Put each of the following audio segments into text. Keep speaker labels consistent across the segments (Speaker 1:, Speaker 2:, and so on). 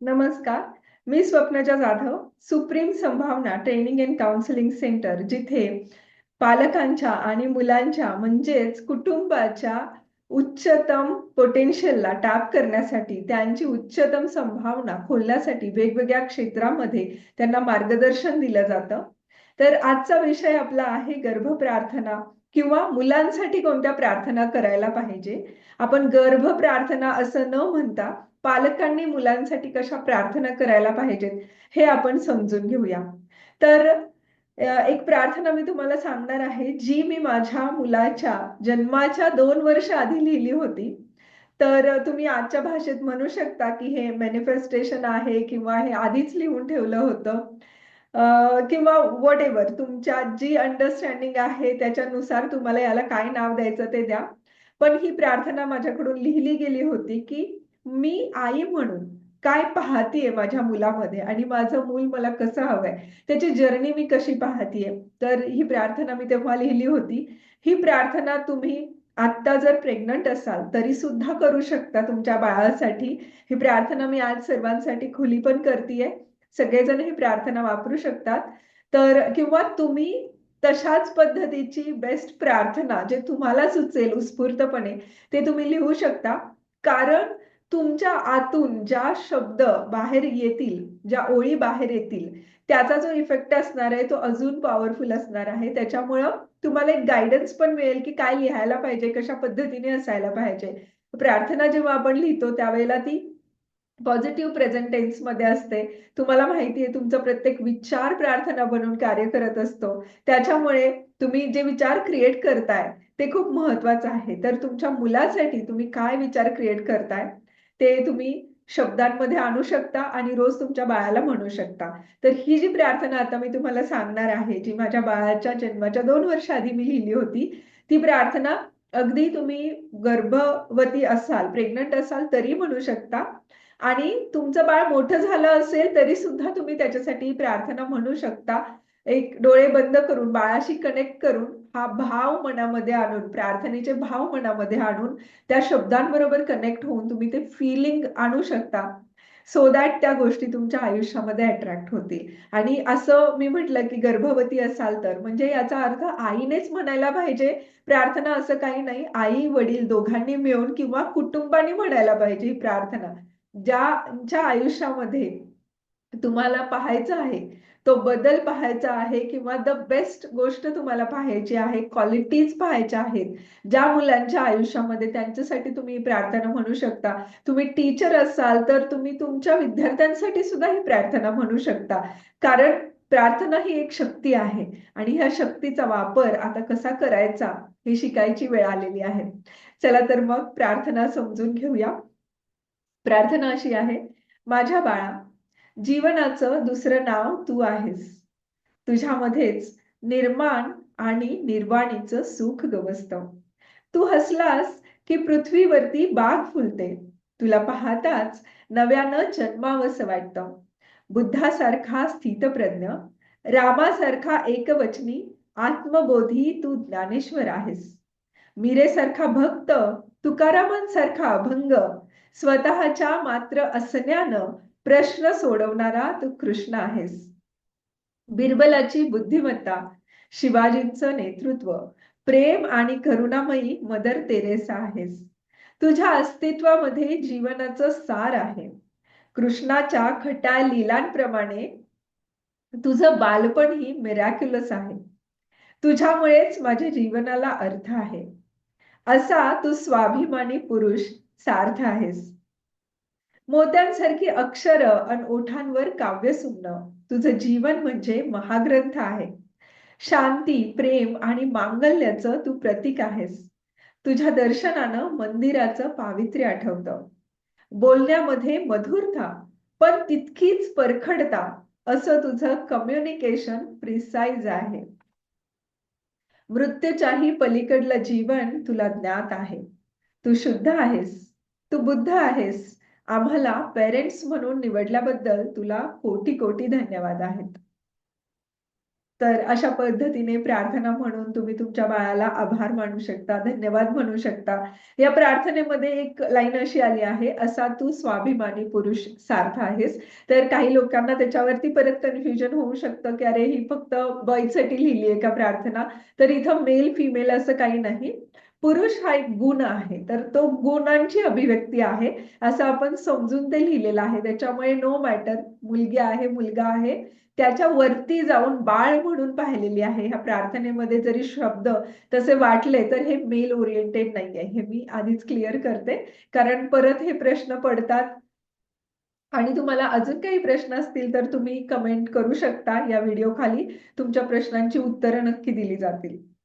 Speaker 1: नमस्कार. मी Swapnaja Jadhav supreme Sambhavana training and counselling centre जिथे पालकांच्या आणि मुलांच्या म्हणजेच कुटुंबाच्या उच्चतम पोटेन्शियलला टॅप करण्यासाठी त्यांची उच्चतम संभावना खोलण्यासाठी वेगवेगळ्या क्षेत्रामध्ये त्यांना मार्गदर्शन दिलं जातं. तर आजचा विषय आपला आहे गर्भ प्रार्थना किंवा मुलांसाठी कोणत्या प्रार्थना करायला पाहिजे? आपण गर्भ प्रार्थना असं न म्हणता पालकांनी मुलांसाठी कशा प्रार्थना करायला पाहिजेत हे आपण समजून घेऊया. तर एक प्रार्थना मी तुम्हाला सांगणार आहे जी मी माझ्या मुलाच्या जन्माच्या दोन वर्ष आधी लिहिली होती. तर तुम्ही आजच्या भाषेत म्हणू शकता की हे मॅनिफेस्टेशन आहे किंवा हे आधीच लिहून ठेवलं होतं. किंवा वॉट एव्हर तुमच्या जी अंडरस्टँडिंग आहे त्याच्यानुसार तुम्हाला याला काय नाव द्यायचं ते द्या. पण ही प्रार्थना माझ्याकडून लिहिली गेली होती की मी आई म्हणून काय पाहतीये माझ्या मुलामध्ये आणि माझं मूल मला कसं हवंय त्याची जर्नी मी कशी पाहतीये. तर ही प्रार्थना मी तेव्हा लिहिली होती. ही प्रार्थना तुम्ही आत्ता जर प्रेग्नंट असाल तरी सुद्धा करू शकता तुमच्या बाळासाठी. ही प्रार्थना मी आज सर्वांसाठी खुली पण करतेय. सगळेजण ही प्रार्थना वापरू शकतात. तर किंवा तुम्ही तशाच पद्धतीची बेस्ट प्रार्थना जे तुम्हाला सुचेल उत्स्फूर्तपणे ते तुम्ही लिहू शकता. कारण तुमच्या आतून ज्या शब्द बाहेर येतील ज्या ओळी बाहेर येतील त्याचा जो इफेक्ट असणार आहे तो अजून पॉवरफुल असणार आहे. त्याच्यामुळं तुम्हाला एक गायडन्स पण मिळेल की काय लिहायला पाहिजे कशा पद्धतीने असायला पाहिजे. प्रार्थना जेव्हा आपण लिहितो त्यावेळेला ती पॉझिटिव्ह प्रेझेंट टेन्समध्ये असते. तुम्हाला माहिती आहे तुमचा प्रत्येक विचार प्रार्थना बनून कार्य करत असतो. त्याच्यामुळे तुम्ही जे विचार क्रिएट करताय ते खूप महत्वाचं आहे. तर तुमच्या मुलासाठी तुम्ही काय विचार क्रिएट करताय ते तुम्ही शब्दांमध्ये आणू शकता आणि रोज तुमच्या बाळाला म्हणू शकता. तर ही जी प्रार्थना आता मी तुम्हाला सांगणार आहे जी माझ्या बाळाच्या जन्माच्या दोन वर्ष आधी मी लिहिली होती ती प्रार्थना अगदी तुम्ही गर्भवती असाल प्रेग्नंट असाल तरी म्हणू शकता. आणि तुमचं बाळ मोठं झालं असेल तरी सुद्धा तुम्ही त्याच्यासाठी प्रार्थना म्हणू शकता. एक डोळे बंद करून बाळाशी कनेक्ट करून हा भाव मनामध्ये आणून प्रार्थनेचे भाव मनामध्ये आणून त्या शब्दांबरोबर कनेक्ट होऊन तुम्ही ते फिलिंग आणू शकता. सो दॅट त्या गोष्टी तुमच्या आयुष्यामध्ये अट्रॅक्ट होतील. आणि असं मी म्हटलं की गर्भवती असाल तर म्हणजे याचा अर्थ आईनेच म्हणायला पाहिजे. प्रार्थना असं काही नाही. आई वडील दोघांनी मिळून किंवा कुटुंबाने म्हणायला पाहिजे ही प्रार्थना. ज्याच्या आयुष्यामध्ये तुम्हाला पाहायचं आहे तो बदल पाहायचा आहे किंवा द बेस्ट गोष्ट तुम्हाला पाहायची आहे क्वालिटीज पाहायच्या आहेत ज्या मुलांच्या आयुष्यामध्ये त्यांच्यासाठी तुम्ही प्रार्थना म्हणू शकता. तुम्ही टीचर असाल तर तुम्ही तुमच्या विद्यार्थ्यांसाठी सुद्धा ही प्रार्थना म्हणू शकता. कारण प्रार्थना ही एक शक्ती आहे आणि ह्या शक्तीचा वापर आता कसा करायचा हे शिकायची वेळ आलेली आहे. चला तर मग प्रार्थना समजून घेऊया. प्रार्थना अशी आहे माझ्या बाळा जीवनाचं दुसरं नाव तू आहेस. तुझ्यामध्येच निर्माण आणि निर्वाणीचं सुख गवसत. तू हसलास की पृथ्वीवरती बाग फुलते. तुला पाहताच नव्यानं जन्मावस वाटतं. बुद्धासारखा स्थितप्रज्ञ रामासारखा एकवचनी आत्मबोधी तू ज्ञानेश्वर आहेस. मीरेसारखा भक्त तुकारामांसारखा अभंग स्वतःच्या मात्र असण्यानं प्रश्न सोडवणारा तू कृष्ण आहेस. बिरबलाची बुद्धिमत्ता शिवाजींचं नेतृत्व प्रेम आणि करुणामयी मदर तेरेसा आहेस. तुझ्या अस्तित्वामध्ये जीवनाचं सार आहे. कृष्णाच्या खट्या लिलांप्रमाणे तुझं बालपण ही मिरॅक्युलस आहे. तुझ्यामुळेच माझ्या जीवनाला अर्थ आहे. असा तू स्वाभिमानी पुरुष सार्थ आहेस. मोत्यांसारखी अक्षर आणि ओठांवर काव्य सुमणं तुझं जीवन म्हणजे महाग्रंथ आहे. शांती प्रेम आणि मांगल्याचं तू प्रतीक आहेस. तुझ्या दर्शनानं मंदिराचं पावित्र्य आठवतं. बोलण्यामध्ये मधुरता पण तितकीच परखडता असं तुझं कम्युनिकेशन प्रिसाईज आहे. मृत्यूच्याही पलीकडलं जीवन तुला ज्ञात आहे. तू शुद्ध आहेस. तू बुद्ध आहेस. आम्हाला पेरेंट्स म्हणून निवडल्याबद्दल तुला कोटी कोटी धन्यवाद आहेत. तर अशा पद्धतीने प्रार्थना म्हणून तुम्ही तुमच्या बाळाला आभार मानू शकता धन्यवाद म्हणू शकता. या प्रार्थनेमध्ये एक लाईन अशी आली आहे असा तू स्वाभिमानी पुरुष सार्थ आहेस. तर काही लोकांना त्याच्यावरती परत कन्फ्युजन होऊ शकतं की अरे ही फक्त बॉयसाठी लिहिली आहे का प्रार्थना? तर इथं मेल फिमेल असं काही नाही. पुरुष हा एक गुण आहे. तर तो गुणांची अभिव्यक्ती आहे असं आपण समजून ते लिहिलेलं आहे. त्याच्यामुळे नो मॅटर मुलगी आहे मुलगा आहे त्याच्या वरती जाऊन बाळ म्हणून पाहिलेली आहे. ह्या प्रार्थनेमध्ये जरी शब्द तसे वाटले तर हे मेल ओरिएंटेड नाही आहे हे मी आधीच क्लिअर करते. कारण परत हे प्रश्न पडतात. आणि तुम्हाला अजून काही प्रश्न असतील तर तुम्ही कमेंट करू शकता या व्हिडिओ खाली. तुमच्या प्रश्नांची उत्तरं नक्की दिली जातील.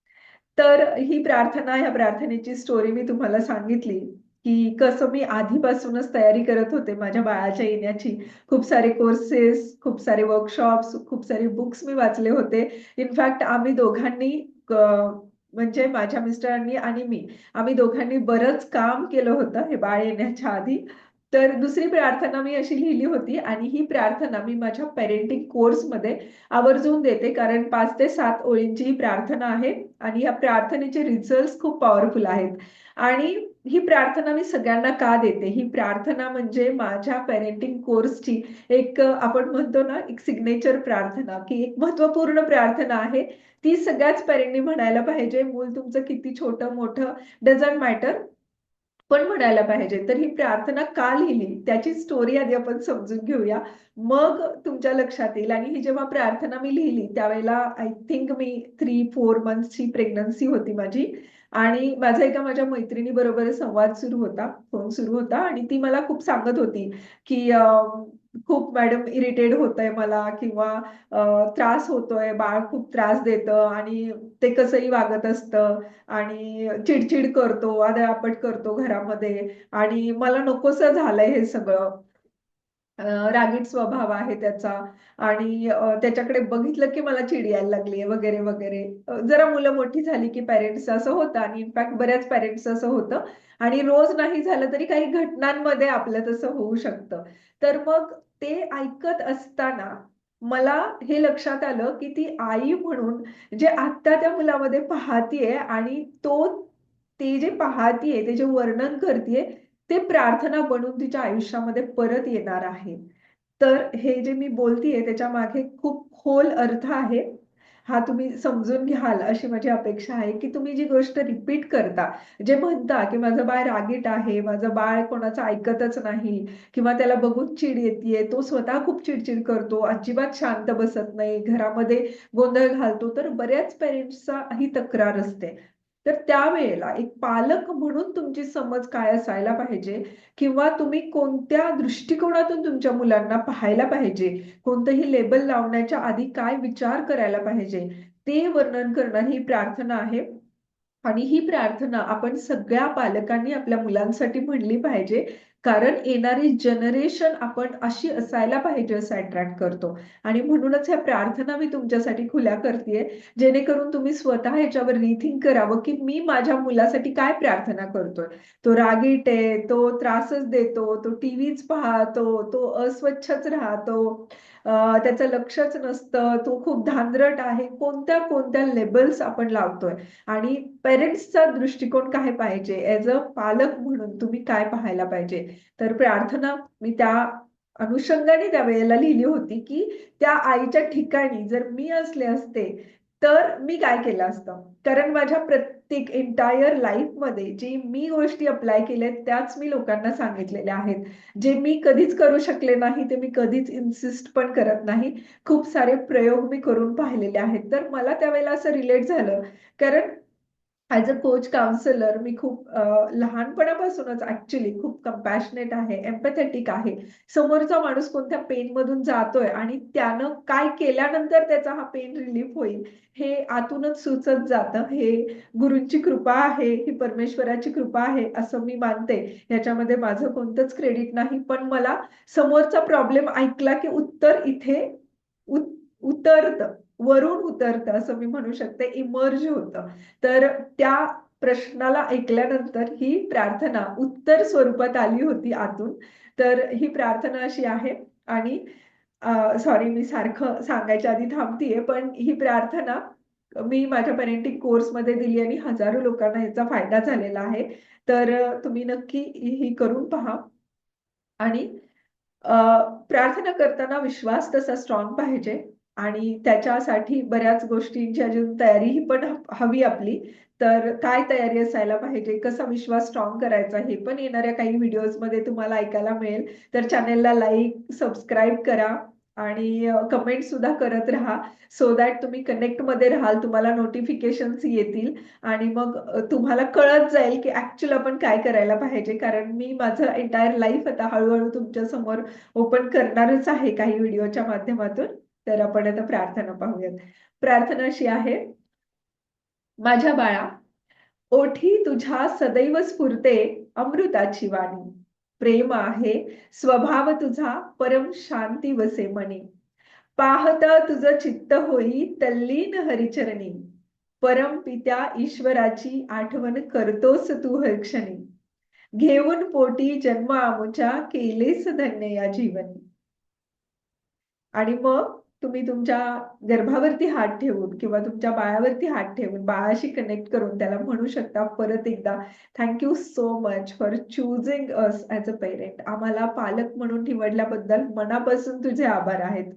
Speaker 1: तर ही प्रार्थना ह्या प्रार्थनेची स्टोरी मी तुम्हाला सांगितली की कसं मी आधीपासूनच तयारी करत होते माझ्या बाळाच्या येण्याची. खूप सारे कोर्सेस खूप सारे वर्कशॉप्स खूप सारे बुक्स मी वाचले होते. इनफॅक्ट आम्ही दोघांनी म्हणजे माझ्या मिस्टरांनी आणि मी आम्ही दोघांनी बरंच काम केलं होतं हे बाळ येण्याच्या आधी. तर दुसरी प्रार्थना मी अशी लिहिली होती आणि ही प्रार्थना मी माझ्या पेरेंटिंग कोर्समध्ये आवर्जून देते. कारण पाच ते सात ओळींची ही प्रार्थना आहे आणि या प्रार्थनेचे रिझल्ट खूप पॉवरफुल आहेत. आणि ही प्रार्थना मी सगळ्यांना का देते? ही प्रार्थना म्हणजे माझ्या पेरेंटिंग कोर्सची एक आपण म्हणतो ना एक सिग्नेचर प्रार्थना की एक महत्त्वपूर्ण प्रार्थना आहे. ती सगळ्याच पेरेंटनी म्हणायला पाहिजे. मूल तुमचं किती छोटं मोठं डझंट मॅटर पण म्हणायला पाहिजे. तर ही प्रार्थना का लिहिली? त्याची स्टोरी आधी आपण समजून घेऊया. मग तुमच्या लक्षात येईल. आणि ही जेव्हा प्रार्थना मी लिहिली त्यावेळेला आय थिंक मी थ्री फोर मंथची प्रेग्नन्सी होती माझी. आणि माझा एका माझ्या मैत्रिणी बरोबर संवाद सुरू होता फोन सुरू होता आणि ती मला खूप सांगत होती की खूप मॅडम इरिटेड होत आहे मला किंवा त्रास होतोय बाळ खूप त्रास देतं आणि ते कसंही वागत असतं आणि चिडचिड करतो आदळापट करतो घरामध्ये आणि मला नकोसं झालंय हे सगळं. रागीट स्वभाव आहे त्याचा. आणि त्याच्याकडे बघितलं की मला चिड यायला लागली वगैरे वगैरे. जरा मुलं मोठी झाली की पॅरेंट्स असं होतं आणि इनफॅक्ट बऱ्याच पॅरेंट्स असं होतं. आणि रोज नाही झालं तरी काही घटनांमध्ये आपलं तसं होऊ शकतं. तर मग ते ऐकत असताना मला हे लक्षात आलं की ती आई म्हणून जे आत्ता त्या मुलामध्ये पाहतीये आणि तो ते जे पाहतीये ते जे वर्णन करतीये ते प्रार्थना बनून तिच्या आयुष्यामध्ये परत येणार आहे. तर हे जे मी बोलतीये त्याच्यामागे खूप खोल अर्थ आहे. हा तुम्ही समजून घ्याल अशी माझी अपेक्षा आहे की तुम्ही जी गोष्ट रिपीट करता जे म्हणता की माझं बाळ रागीट आहे माझं बाळ कोणाचं ऐकतच नाही किंवा त्याला बघून चिड येते तो स्वतः खूप चिडचिड करतो अजिबात शांत बसत नाही घरामध्ये गोंधळ घालतो तर बऱ्याच पेरेंट्सचा ही तक्रार असते. तर त्यावेळेला एक पालक म्हणून तुमची समज काय असायला पाहिजे? किंवा तुम्ही कोणत्या दृष्टिकोनातून तुमच्या मुलांना पाहायला पाहिजे? कोणतंही लेबल लावण्याच्या आधी काय विचार करायला पाहिजे? ते वर्णन करणं ही प्रार्थना आहे. आणि ही प्रार्थना आपण सगळ्या पालकांनी आपल्या मुलांसाठी म्हणली पाहिजे. कारण येणारी जनरेशन आपण अशी असायला पाहिजे असं अट्रॅक्ट करतो. आणि म्हणूनच ह्या प्रार्थना मी तुमच्यासाठी खुल्या करते जेणेकरून तुम्ही स्वतः ह्याच्यावर रिथिंक करावं की मी माझ्या मुलासाठी काय प्रार्थना करतोय. तो रागीट आहे तो त्रासच देतो तो टीव्हीच पाहतो तो अस्वच्छच राहतो. त्याचं लक्षच नसतं तो खूप धांदरट आहे. कोणत्या कोणत्या लेबल्स आपण लावतोय? आणि पेरेंट्सचा दृष्टिकोन काय पाहिजे? ऍज अ पालक म्हणून तुम्ही काय पाहायला पाहिजे? तर प्रार्थना मी त्या अनुषंगाने त्या वेळेला लिहिली होती की त्या आईच्या ठिकाणी जर मी असले असते तर मी काय केलं असतं? कारण माझ्या प्रत्येक एंटायर लाईफमध्ये जे मी गोष्टी अप्लाय केल्या त्याच मी लोकांना सांगितलेल्या आहेत. जे मी कधीच करू शकले नाही ते मी कधीच इन्सिस्ट पण करत नाही. खूप सारे प्रयोग मी करून पाहिलेले आहेत. तर मला त्यावेळेला असं रिलेट झालं. कारण ॲज अ कोच काउन्सिलर मी खूप लहानपणापासूनच ऍक्च्युली खूप कम्पॅशनेट आहे एम्पथेटिक आहे. समोरचा माणूस कोणत्या पेन मधून जातोय आणि त्यानं काय केल्यानंतर त्याचा हा पेन रिलीफ होईल हे आतूनच सुचत जातं. हे गुरूंची कृपा आहे ही परमेश्वराची कृपा आहे असं मी मानते. याच्यामध्ये माझं कोणतंच क्रेडिट नाही पण मला समोरचा प्रॉब्लेम ऐकला की उत्तर इथे उतरतं. वरून उतरतं असं मी म्हणू शकते इमर्ज होतं. तर त्या प्रश्नाला ऐकल्यानंतर ही प्रार्थना उत्तर स्वरूपात आली होती आतून. तर ही प्रार्थना अशी आहे आणि सॉरी मी सारखं सांगायच्या आधी थांबतीये पण ही प्रार्थना मी माझ्या पेरेंटिंग कोर्समध्ये दिली आणि हजारो लोकांना याचा फायदा झालेला आहे. तर तुम्ही नक्की ही करून पहा. आणि प्रार्थना करताना विश्वास तसा स्ट्रॉंग पाहिजे. आणि त्याच्यासाठी बऱ्याच गोष्टींची अजून तयारी पण हवी आपली. तर काय तयारी असायला पाहिजे? कसा विश्वास स्ट्रॉंग करायचा? हे पण येणाऱ्या काही व्हिडिओजमध्ये तुम्हाला ऐकायला मिळेल. तर चॅनेलला लाईक सबस्क्राईब करा आणि कमेंट सुद्धा करत राहा. सो दॅट तुम्ही कनेक्टमध्ये राहाल तुम्हाला नोटिफिकेशन येतील. आणि मग तुम्हाला कळत जाईल की ऍक्च्युअल आपण काय करायला पाहिजे. कारण मी माझं एंटायर लाईफ आता हळूहळू तुमच्यासमोर ओपन करणारच आहे काही व्हिडिओच्या माध्यमातून. तर आपण आता प्रार्थना पाहूयात. प्रार्थना अशी आहे माझ्या बाळा ओठी तुझ्या सदैव स्फुरते अमृताची वाणी. प्रेम आहे स्वभाव तुझा परम शांती वसे मनी पाहता तुझं चित्त होई तल्लीन हरिचरणी. परम पित्या ईश्वराची आठवण करतोस तू हरक्षणी. घेऊन पोटी जन्म आमुच्या केलेस धन्य या जीवनी. आणि मग तुम्ही तुमच्या गर्भावरती हात ठेवून किंवा तुमच्या बाळावरती हात ठेवून बाळाशी कनेक्ट करून त्याला म्हणू शकता परत एकदा thank you so much for choosing us as a parent आम्हाला पालक म्हणून निवडल्याबद्दल मनापासून तुझे आभार आहेत.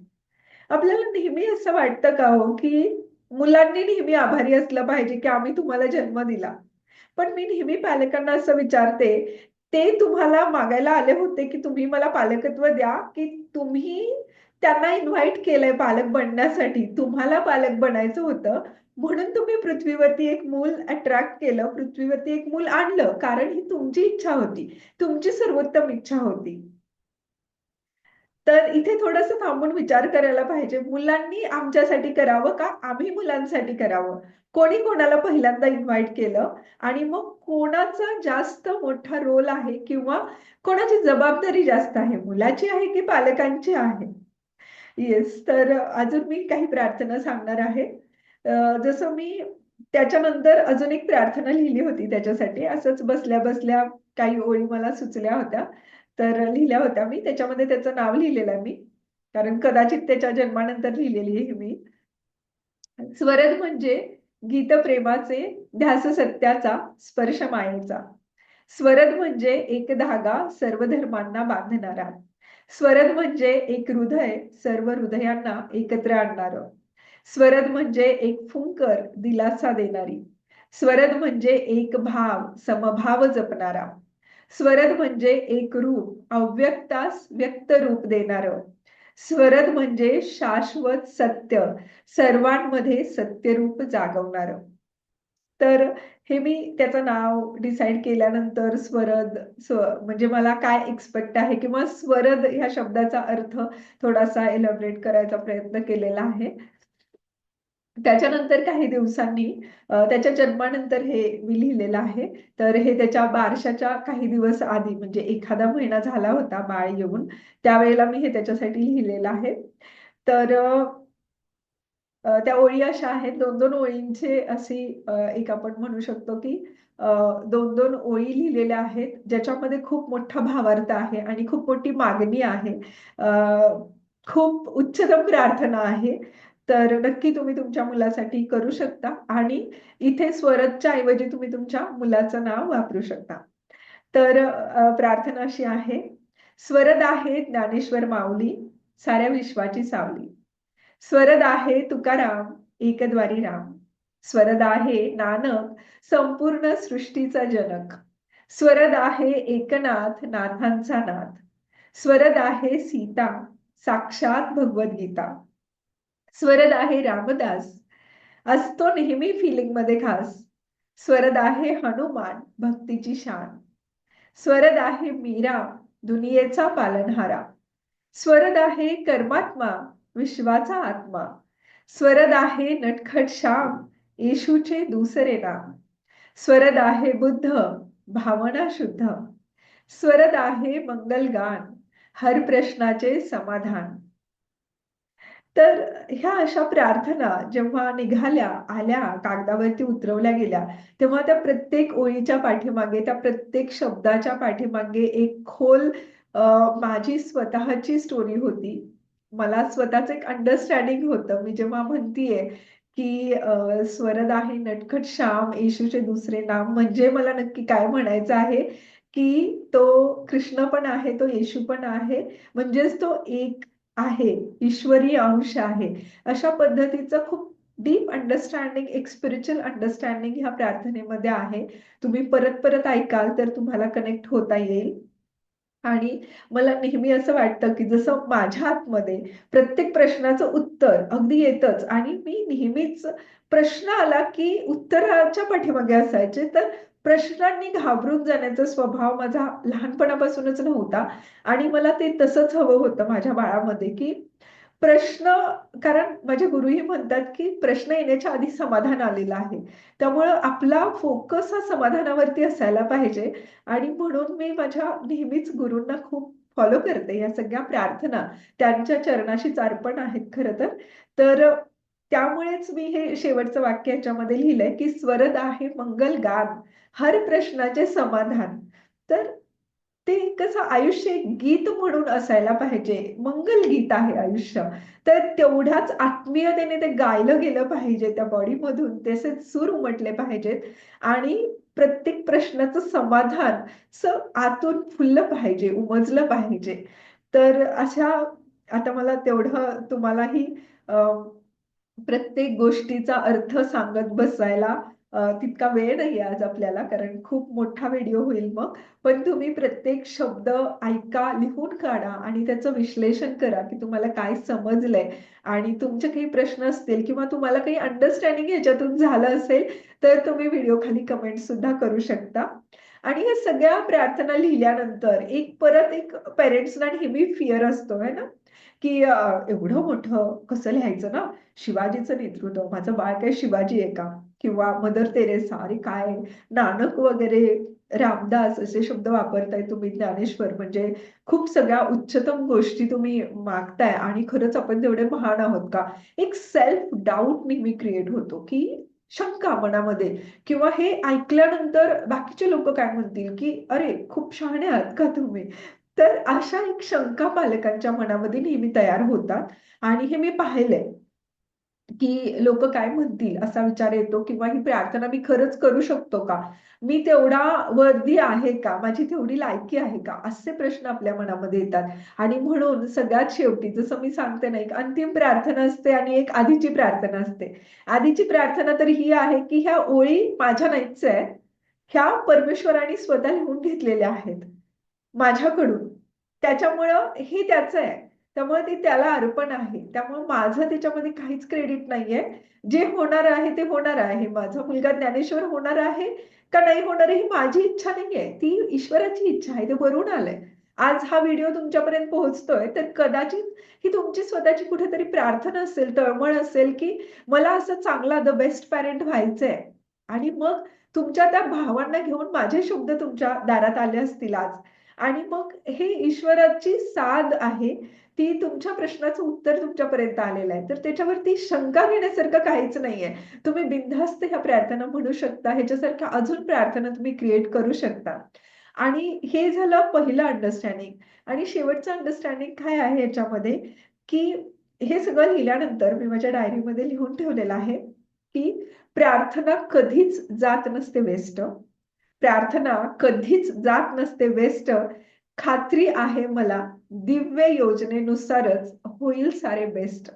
Speaker 1: आपल्याला नेहमी असं वाटतं का हो की मुलांनी नेहमी आभारी असलं पाहिजे की आम्ही तुम्हाला जन्म दिला? पण मी नेहमी पालकांना असं विचारते ते तुम्हाला मागायला आले होते की तुम्ही मला पालकत्व द्या की तुम्ही त्यांना इन्व्हाइट केलंय पालक बनण्यासाठी. तुम्हाला पालक बनायचं होतं. म्हणून तुम्ही पृथ्वीवरती एक मूल अट्रॅक्ट केलं. पृथ्वीवरती एक मूल आणलं. कारण ही तुमची इच्छा होती. तुमची सर्वोत्तम इच्छा होती. तर इथे थोडस थांबून विचार करायला पाहिजे. मुलांनी आमच्यासाठी करावं का? आम्ही मुलांसाठी करावं? कोणी कोणाला पहिल्यांदा इन्व्हाइट केलं? आणि मग कोणाचा जास्त मोठा रोल आहे? किंवा कोणाची जबाबदारी जास्त आहे? मुलाची आहे की पालकांची आहे? येस तर अजून मी काही प्रार्थना सांगणार आहे. जसं मी त्याच्यानंतर अजून एक प्रार्थना लिहिली होती त्याच्यासाठी. असंच बसल्या बसल्या काही ओळी मला सुचल्या होत्या. तर लिहिल्या होत्या मी. त्याच्यामध्ये त्याचं नाव लिहिलेलं आहे मी. कारण कदाचित त्याच्या जन्मानंतर लिहिलेली आहे मी. स्वरद म्हणजे गीत प्रेमाचे ध्यास सत्याचा स्पर्श मायेचा स्वरद म्हणजे एक धागा सर्व धर्मांना बांधणारा. स्वरद म्हणजे एक हृदय सर्व हृदयांना एकत्र आणणार. स्वरद म्हणजे एक फुंकर दिलासा देणारी. स्वरद म्हणजे एक भाव समभाव जपणारा. स्वरद म्हणजे एक रूप अव्यक्तास व्यक्त रूप देणार. स्वरद म्हणजे शाश्वत सत्य सर्वांमध्ये सत्यरूप जागवणार. तर हे मी त्याचं नाव डिसाईड केल्यानंतर स्वरद स्व म्हणजे मला काय एक्सपेक्ट आहे किंवा स्वरद ह्या शब्दाचा अर्थ थोडासा एलॉबरेट करायचा प्रयत्न केलेला आहे. त्याच्यानंतर काही दिवसांनी त्याच्या जन्मानंतर हे मी लिहिलेलं आहे. तर हे त्याच्या बारशाच्या काही दिवस आधी म्हणजे एखादा महिना झाला होता बाळ येऊन त्यावेळेला मी हे त्याच्यासाठी लिहिलेलं आहे. तर त्या ओळी अशा आहेत दोन दोन ओळींचे अशी एक आपण म्हणू शकतो की दोन दोन ओळी लिहिलेल्या आहेत ज्याच्यामध्ये खूप मोठा भावार्थ आहे आणि खूप मोठी मागणी आहे. खूप उच्चतम प्रार्थना आहे. तर नक्की तुम्ही तुमच्या मुलासाठी करू शकता आणि इथे स्वरजच्या ऐवजी तुम्ही तुमच्या मुलाचं नाव वापरू शकता. तर प्रार्थना अशी आहे. स्वरद आहे ज्ञानेश्वर माऊली साऱ्या विश्वाची सावली. स्वरद आहे तुकाराम एकद्वारी राम. स्वरद आहे नानक संपूर्ण सृष्टीचा जनक. स्वरद आहे एकनाथ नाथांचा नाथ. स्वरद आहे सीता साक्षात भगवद्गीता. स्वरद आहे रामदास असतो नेहमी फिलिंगमध्ये खास. स्वरद आहे हनुमान भक्तीची शान. स्वरद आहे मीरा दुनियेचा पालनहारा. स्वरद आहे कर्मात्मा विश्वाचा आत्मा. स्वरद आहे नटखट श्याम येशूचे दुसरे नाम. स्वरद आहे बुद्ध भावना शुद्ध. स्वरद आहे मंगलगान हर प्रश्नाचे समाधान. तर ह्या अशा प्रार्थना जेव्हा निघाल्या आल्या कागदावरती उतरवल्या गेल्या तेव्हा त्या प्रत्येक ओळीच्या पाठीमागे त्या प्रत्येक शब्दाच्या पाठीमागे एक खोल माझी स्वतःची स्टोरी होती. मला स्वतःच एक अंडरस्टँडिंग होतं. मी जेव्हा म्हणतीये की स्वरद आहे नटखट श्याम येशूचे दुसरे नाम म्हणजे मला नक्की काय म्हणायचं आहे की तो कृष्ण पण आहे तो येशू पण आहे म्हणजेच तो एक आहे ईश्वरी अंश आहे. अशा पद्धतीचं खूप डीप अंडरस्टँडिंग एक स्पिरिच्युअल अंडरस्टँडिंग ह्या प्रार्थनेमध्ये आहे. तुम्ही परत परत ऐकाल तर तुम्हाला कनेक्ट होता येईल. आणि मला नेहमी असं वाटतं की जसं माझ्या आतमध्ये प्रत्येक प्रश्नाचं उत्तर अगदी येतच आणि मी नेहमीच प्रश्न आला की उत्तराच्या पाठीमागे असायचे तर प्रश्नांनी घाबरून जाण्याचा स्वभाव माझा लहानपणापासूनच नव्हता आणि मला ते तसंच हवं होतं माझ्या बाळामध्ये की प्रश्न कारण माझे गुरुही म्हणतात की प्रश्न येण्याच्या आधी समाधान आलेलं आहे. त्यामुळं आपला फोकस हा समाधानावरती असायला पाहिजे. आणि म्हणून मी माझ्या नेहमीच गुरूंना खूप फॉलो करते. या सगळ्या प्रार्थना त्यांच्या चरणाशीच अर्पण आहेत खरं तर. तर त्यामुळेच मी हे शेवटचं वाक्य याच्यामध्ये लिहिलंय की स्वरद आहे मंगल गान हर प्रश्नाचे समाधान. तर ते कसं आयुष्य एक गीत म्हणून असायला पाहिजे. मंगल गीत आहे आयुष्य. तर तेवढ्याच आत्मीयतेने ते गायलं गेलं पाहिजे त्या बॉडीमधून. तसेच सूर उमटले पाहिजेत. आणि प्रत्येक प्रश्नाचं समाधान स आतून फुललं पाहिजे उमजलं पाहिजे. तर अशा आता मला तेवढं तुम्हालाही प्रत्येक गोष्टीचा अर्थ सांगत बसायला तितका वेळ नाही आज आपल्याला कारण खूप मोठा व्हिडिओ होईल मग. पण तुम्ही प्रत्येक शब्द ऐका लिहून काढा आणि त्याचं विश्लेषण करा की तुम्हाला काय समजलंय. आणि तुमचे काही प्रश्न असतील किंवा तुम्हाला काही अंडरस्टँडिंग याच्यातून झालं असेल तर तुम्ही व्हिडिओ खाली कमेंट सुद्धा करू शकता. आणि या सगळ्या प्रार्थना लिहिल्यानंतर एक परत एक पेरेंट्सना नेहमी फिअर असतो है ना? की एवढं मोठं कसं लिहायचं ना? शिवाजीचं नेतृत्व माझं बाळ काय शिवाजी आहे का? किंवा मदर तेरेसा अरे काय? नानक वगैरे रामदास असे शब्द वापरताय तुम्ही ज्ञानेश्वर. म्हणजे खूप सगळ्या उच्चतम गोष्टी तुम्ही मागताय आणि खरंच आपण तेवढे महान आहोत का? एक सेल्फ डाऊट नेहमी क्रिएट होतो की शंका मनामध्ये. किंवा हे ऐकल्यानंतर बाकीचे लोक काय म्हणतील की अरे खूप शहाणे आहात का तुम्ही? तर अशा एक शंका पालकांच्या मनामध्ये नेहमी तयार होतात. आणि हे मी पाहिलंय. की लोक काय म्हणतील असा विचार येतो किंवा ही प्रार्थना मी खरंच करू शकतो का? मी तेवढा वर्दी आहे का? माझी तेवढी लायकी आहे का? असे प्रश्न आपल्या मनामध्ये येतात. आणि म्हणून सगळ्यात शेवटी जसं मी सांगते ना एक अंतिम प्रार्थना असते आणि एक आधीची प्रार्थना असते. आधीची प्रार्थना तर ही आहे की ह्या ओळी माझ्या नाहीच आहे. ह्या परमेश्वराने स्वतः लिहून घेतलेल्या आहेत. माझ्याकडून. त्याच्यामुळं हे त्याचं आहे. त्यामुळे ते त्याला अर्पण आहे. त्यामुळे माझं त्याच्यामध्ये काहीच क्रेडिट नाहीये. जे होणार आहे ते होणार आहे. माझा मुलगा ज्ञानेश्वर होणार आहे का नाही होणार ही माझी इच्छा नाहीये. ती ईश्वराची इच्छा आहे. ते वरून आलंय. आज हा व्हिडिओ तुमच्यापर्यंत पोहोचतोय. तर कदाचित ही तुमची स्वतःची कुठेतरी प्रार्थना असेल तळमळ असेल की मला असं चांगला द बेस्ट पॅरेंट व्हायचंय. आणि मग तुमच्या त्या भावांना घेऊन माझे शब्द तुमच्या दारात आले असतील आज. आणि मग हे ईश्वराची साध आहे. ती तुमच्या प्रश्नाचं उत्तर तुमच्यापर्यंत आलेलं आहे. तर त्याच्यावरती शंका घेण्यासारखं काहीच नाहीये. तुम्ही बिनधास्त ह्या प्रार्थना म्हणू शकता. ह्याच्यासारख्या अजून प्रार्थना तुम्ही क्रिएट करू शकता. आणि हे झालं पहिलं अंडरस्टँडिंग आणि शेवटचं अंडरस्टँडिंग काय आहे याच्यामध्ये? की हे सगळं लिहिल्यानंतर मी माझ्या डायरीमध्ये लिहून ठेवलेलं आहे की प्रार्थना कधीच जात नसते वेस्ट प्रार्थना कधीच जात नसते वेस्ट खात्री आहे मला. दिव्य योजनेनुसारच होईल सारे बेस्ट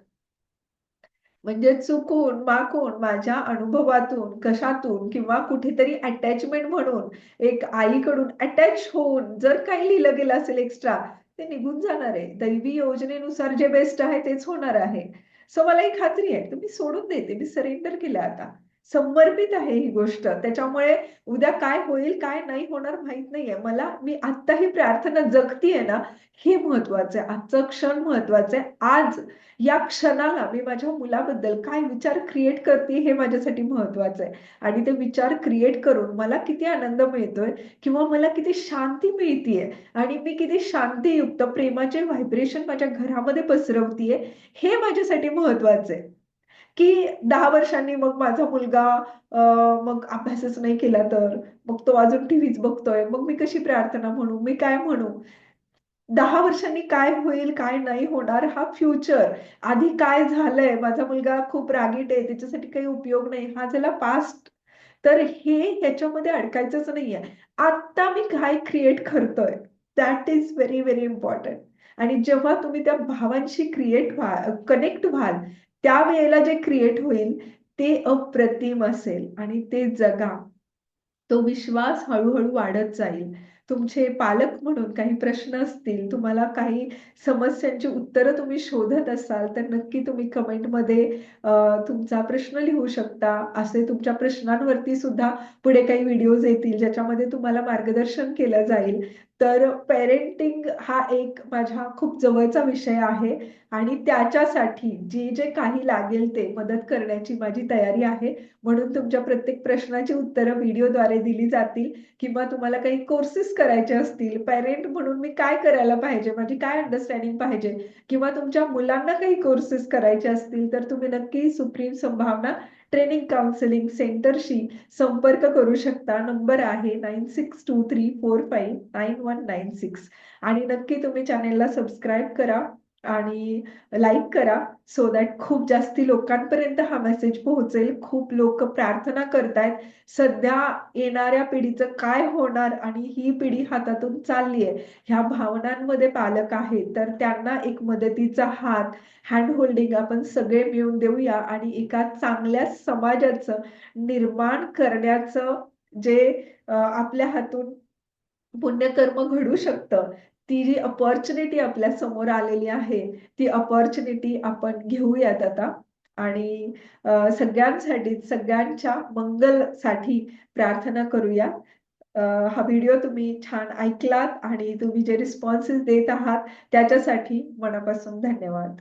Speaker 1: म्हणजे चुकून माकून माझ्या अनुभवातून कशातून किंवा कुठेतरी अटॅचमेंट म्हणून एक आईकडून अटॅच होऊन जर काही लिहिलं गेलं असेल एक्स्ट्रा ते निघून जाणार आहे. दैवी योजनेनुसार जे बेस्ट आहे तेच होणार आहे. सो मला एक खात्री आहे. तुम्ही सोडून देते. मी सरेंडर केलं आता. समर्पित आहे ही गोष्ट. त्याच्यामुळे उद्या काय होईल काय नाही होणार माहीत नाहीये. मला मी आता ही प्रार्थना जगतीये ना हे महत्वाचं आहे. आजचं क्षण महत्वाचं आहे. आज या क्षणाला मी माझ्या मुलाबद्दल काय विचार क्रिएट करते हे माझ्यासाठी महत्वाचं आहे. आणि ते विचार क्रिएट करून मला किती आनंद मिळतोय किंवा मला किती शांती मिळतीये आणि मी किती शांतीयुक्त प्रेमाचे व्हायब्रेशन माझ्या घरामध्ये पसरवतीये हे माझ्यासाठी महत्वाचं आहे. की दहा वर्षांनी मग माझा मुलगा मग अभ्यासच नाही केला तर? मग तो अजून टीव्हीच बघतोय. मग मी कशी प्रार्थना म्हणू? मी काय म्हणू? दहा वर्षांनी काय होईल काय नाही होणार हा फ्युचर आधी काय झालंय? माझा मुलगा खूप रागीट आहे. त्याच्यासाठी काही उपयोग नाही. हा झाला पास्ट तर हे ह्याच्यामध्ये अडकायचंच नाहीये. आता मी काय क्रिएट करतोय? That is very very important आणि जेव्हा तुम्ही त्या भावांशी क्रिएट व्हा कनेक्ट व्हाल त्यावेळेला जे क्रिएट होईल ते अप्रतिम असेल आणि ते जगा. तो विश्वास हळूहळू वाढत जाईल. तुमचे पालक म्हणून काही प्रश्न असतील तुम्हाला काही समस्यांची उत्तरं तुम्ही शोधत असाल तर नक्की तुम्ही कमेंटमध्ये तुमचा प्रश्न लिहू शकता. असे तुमच्या प्रश्नांवरती सुद्धा पुढे काही व्हिडिओज येतील ज्याच्यामध्ये तुम्हाला मार्गदर्शन केलं जाईल. तर पेरेंटिंग हा एक माझ्या खूप जवळचा विषय आहे आणि त्याच्यासाठी जे जे काही लागेल ते मदत करण्याची माझी तयारी आहे. म्हणून तुमच्या प्रत्येक प्रश्नाची उत्तरं व्हिडिओद्वारे दिली जातील किंवा तुम्हाला काही कोर्सेस करायचे असतील पेरेंट म्हणून मी काय करायला पाहिजे माझी काय अंडरस्टँडिंग पाहिजे किंवा तुमच्या मुलांना काही कोर्सेस करायचे असतील तर तुम्ही नक्की सुप्रीम संभावना ट्रेनिंग काउन्सिलिंग सेंटरशी संपर्क करू शकता. नंबर आहे nine six two three four five nine one nine six. आणि नक्की तुम्ही चॅनेलला सबस्क्राईब करा. आणि लाईक करा सो दॅट खूप जास्ती लोकांपर्यंत हा मेसेज पोहोचेल. खूप लोक प्रार्थना करतायत. सध्या येणाऱ्या पिढीचं काय होणार आणि ही पिढी हातातून चालली आहे ह्या भावनांमध्ये पालक आहेत. तर त्यांना एक मदतीचा हात हँड होल्डिंग आपण सगळे मिळून देऊया आणि एका चांगल्या समाजाचं निर्माण करण्याचं जे आपल्या हातून पुण्यकर्म घडू शकतं ती जी अपॉर्च्युनिटी आपल्यासमोर आलेली आहे ती अपॉर्च्युनिटी आपण घेऊयात आता. आणि सगळ्यांसाठी सगळ्यांच्या मंगलसाठी प्रार्थना करूया. हा व्हिडिओ तुम्ही छान ऐकलात आणि तुम्ही जे रिस्पॉन्सेस देत आहात त्याच्यासाठी मनापासून धन्यवाद.